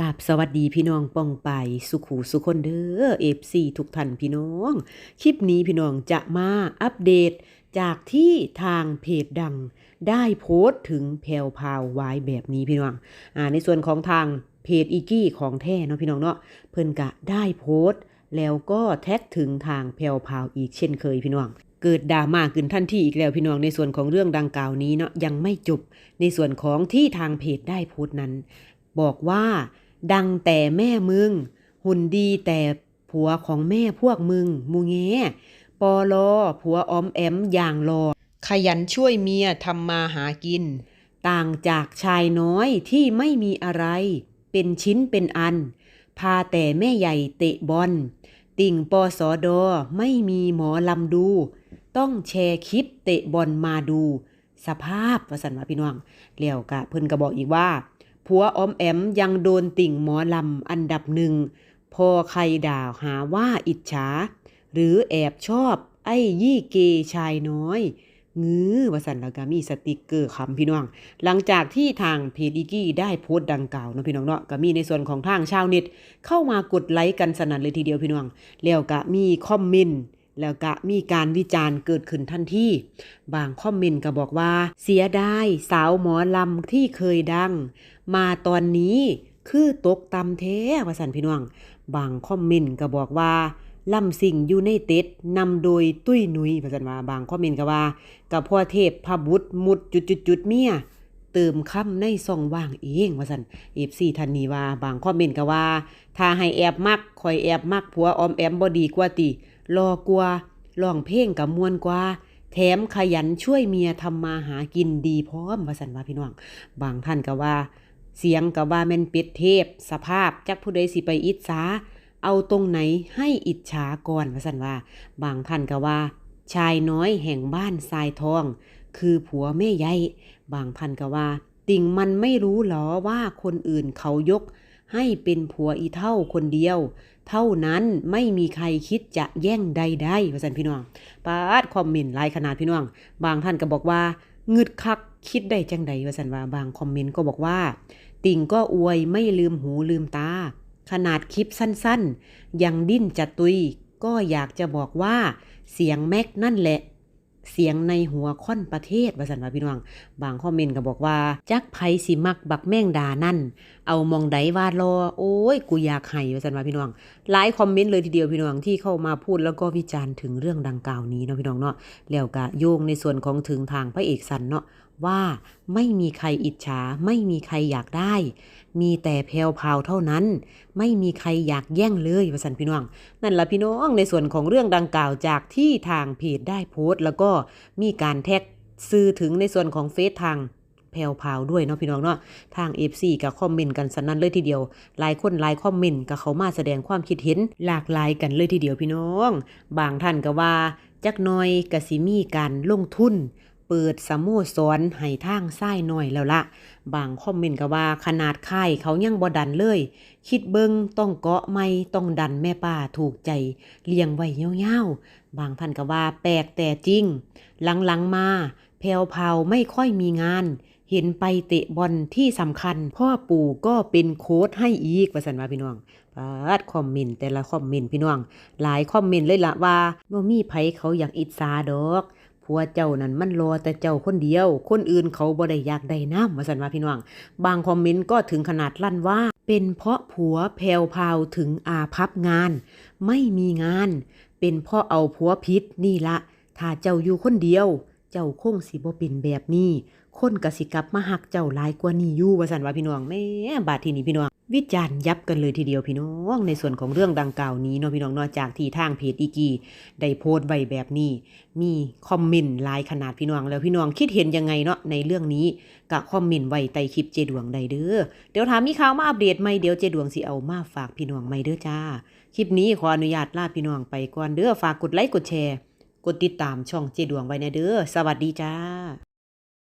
กับสวัสดีพี่น้องป้องไปสุขูสุคนเด้อเอฟซีทุกท่านพี่น้อง คลิปนี้พี่น้องจะมาอัปเดตจากที่ทางเพจดัง ได้โพสต์ถึงแพลวพาวไว้แบบนี้พี่น้องอ่าในส่วนของทางเพจอีกี้ของแท้เนาะพี่น้องเนาะเพิ่นกะได้โพสต์ แล้วก็แท็กถึงทางแพลวพาวอีกเช่นเคยพี่น้องเกิดดราม่าขึ้นทันทีอีกแล้วพี่น้องในส่วนของเรื่องดังกล่าวนี้เนาะยังไม่จบในส่วนของที่ทางเพจได้โพสต์นั้น บอกว่า ดังแต่แม่มึง หุ่นดีแต่ผัวของแม่พวกมึง มูแงปอลอผัวออมแอมอย่างรอ ขยันช่วยเมียทำมาหากิน ต่างจากชายน้อยที่ไม่มีอะไร เป็นชิ้นเป็นอัน พาแต่แม่ใหญ่เตะบอล ติ่งปอสอดอไม่มีหมอลำดู ต้องแชร์คลิปเตะบอลมาดู สภาพวสันว่าพี่น้องแล้วกะเพิ่นก็บอกอีกว่า ผัวออมแอมยังโดนติ่งหมอลำอันดับหนึ่ง พอใครด่าหาว่าอิจฉา หรือแอบชอบไอ้ยี่เกชายน้อยงื้อวสันแล้วก็มีสติกเกอร์คำพี่น้อง หลังจากที่ทางเพจอีกี้ได้โพสต์ดังกล่าวเนาะพี่น้องเนาะก็มีในส่วนของทางชาวเน็ต เข้ามากดไลค์กันสนั่นเลยทีเดียวพี่น้อง แล้วก็มีคอมเมนต์ แล้วก็มีการวิจารณ์เกิดขึ้นทันทีบางคอมเมนต์ก็บอกว่า เสียดายสาวหมอลำที่เคยดัง มาตอนนี้คือตกตำแท้ว่าสันพี่น้อง บางคอมเมนต์ก็บอกว่าลำสิ่งอยู่ในเต็ดนำโดยตุ้ยนุยว่าสันว่าบางคอมเมนต์ก็ว่ากับพ่อเทพพระบุตรมุดจุดจุดจุดเมีย เติมคำในซ่องว่างเองว่าสันเอฟซีทันนี้ว่าบางคอมเมนต์ก็ว่า ถ้าให้แอบมักคอยแอบมักผัวออมแอมบ่ดีกว่าติรอกว่าร้องเพลงกับมวนกว่า แถมขยันช่วยเมียทำมาหากินดีพร้อมว่าสันว่าพี่น้อง บางท่านก็ว่า เสียงก็ว่าแม่นเป็ดเทพ สภาพจักผู้ใดสิไปอิจฉาเอาตรงไหนให้อิจฉาก่อนว่าสันว่า บางท่านก็ว่า ชายน้อยแห่งบ้านทรายทอง คือผัวแม่ใหญ่ บางท่านก็ว่า ติ่งมันไม่รู้หรอว่าคนอื่นเขายก ให้เป็นผัวอีเท่าคนเดียว เท่านั้นไม่มีใครคิดจะแย่งใดได้ว่าสันพี่น้องปาดคอมเมนต์หลายขนาดพี่น้อง บางท่านก็บอกว่างึดคักคิดได้จังใดว่าสันว่าบางคอมเมนต์ก็บอกว่า ติ่งก็อวยไม่ลืมหูลืมตา ขนาดคลิปสั้นๆ ยังดิ้นจะตุยก็อยากจะบอกว่าเสียงแม็กนั่นแหละ เสียงในหัวค่อนประเทศว่าสันว่าพี่น้อง บางคอมเมนต์ก็บอกว่า จักไผสิมักบักแม่งดานั่น เอามองไดว่ารอโอ้ย กูอยากให้ว่าสันว่าพี่น้อง หลายคอมเมนต์เลยทีเดียวพี่น้องที่เข้ามาพูดแล้วก็วิจารณ์ถึงเรื่องดังกล่าวนี้เนาะพี่น้องเนาะ แล้วก็โยงในส่วนของถึงทางพระเอกสันเนาะ ว่าไม่มีใครอิจฉาไม่มีใครอยากได้ มีแต่แพลวพาวเท่านั้น ไม่มีใครอยากแย่งเลยว่าสันพี่น้อง นั่นละพี่น้องในส่วนของเรื่องดังกล่าวจากที่ทางเพจได้โพสต์แล้วก็มีการแท็กซื้อถึงในส่วนของเฟซทางแพลวพาวด้วยเนาะพี่น้องเนาะทาง FC กับคอมเมนต์กันสนั่นเลยทีเดียว หลายคนหลายคอมเมนต์ก็เขามาแสดงความคิดเห็นหลากหลายกันเลยทีเดียวพี่น้อง บางท่านก็ว่า จักน้อยกสิมีการลงทุน เปิดสโมสรให้ทางซ้หน่อยแล้วละบางคอมเมนต์ก็ว่าขนาดค่ายเขายังบ่ดันเลย คิดเบิงต้องเกาะไม่ต้องดันแม่ป้าถูกใจเลี้ยงไว้ยาวๆบางท่านก็ว่าแปลกแต่จริง หลังๆมาแพลวพราไม่ค่อยมีงาน เห็นไปเตะบอลที่สำคัญ พ่อปู่ก็เป็นโค้ชให้อีกว่าสันว่าพี่น้องปาดคอมเมนต์แต่ละคอมเมนต์พี่น้อง หลายคอมเมนต์เลยละว่าบ่มีไผเขาอยากอิจฉาดอก ผัวเจ้านั่นมันรอแต่เจ้าคนเดียว คนอื่นเขาบ่ได้อยากได้น้ำว่าสันว่าพี่น้อง บางคอมเมนต์ก็ถึงขนาดลั่นว่า เป็นเพราะผัวแพลวพาวถึงอาพับงาน ไม่มีงาน เป็นเพราะเอาผัวพิษนี่ละถ้าเจ้าอยู่คนเดียว เจ้าคงสิบ่เป็นแบบนี้ คนกสิกลับมาหักเจ้าหลายกว่านี้อยู่ว่าสันว่าพี่น้องแม่บาดทีนี้พี่น้อง วิจารณ์ยับกันเลยทีเดียวพี่น้อง ในส่วนของเรื่องดังกล่าวนี้เนาะพี่น้องเนอกจากที่ทางเพจอีกีได้โพสต์ไว้แบบนี้ มีคอมเมนต์หลายขนาดพี่น้องแล้วพี่น้องคิดเห็นยังไงเนาะในเรื่องนี้ก็คอมเมนต์ไว้ใต้คลิปเจดวงใดเด้อเดี๋ยวถามมีข่าวมาอัปเดตไหมเดี๋ยวเจดวงสิเอามาฝากพี่น้องไหมเด้อจ้าคลิปนี้ขออนุญาตลาพี่น้องไปก่อนเด้อฝากกดไลค์กดแชร์ กดติดตามช่องเจดวงไว้นะเด้อ สวัสดีจ้า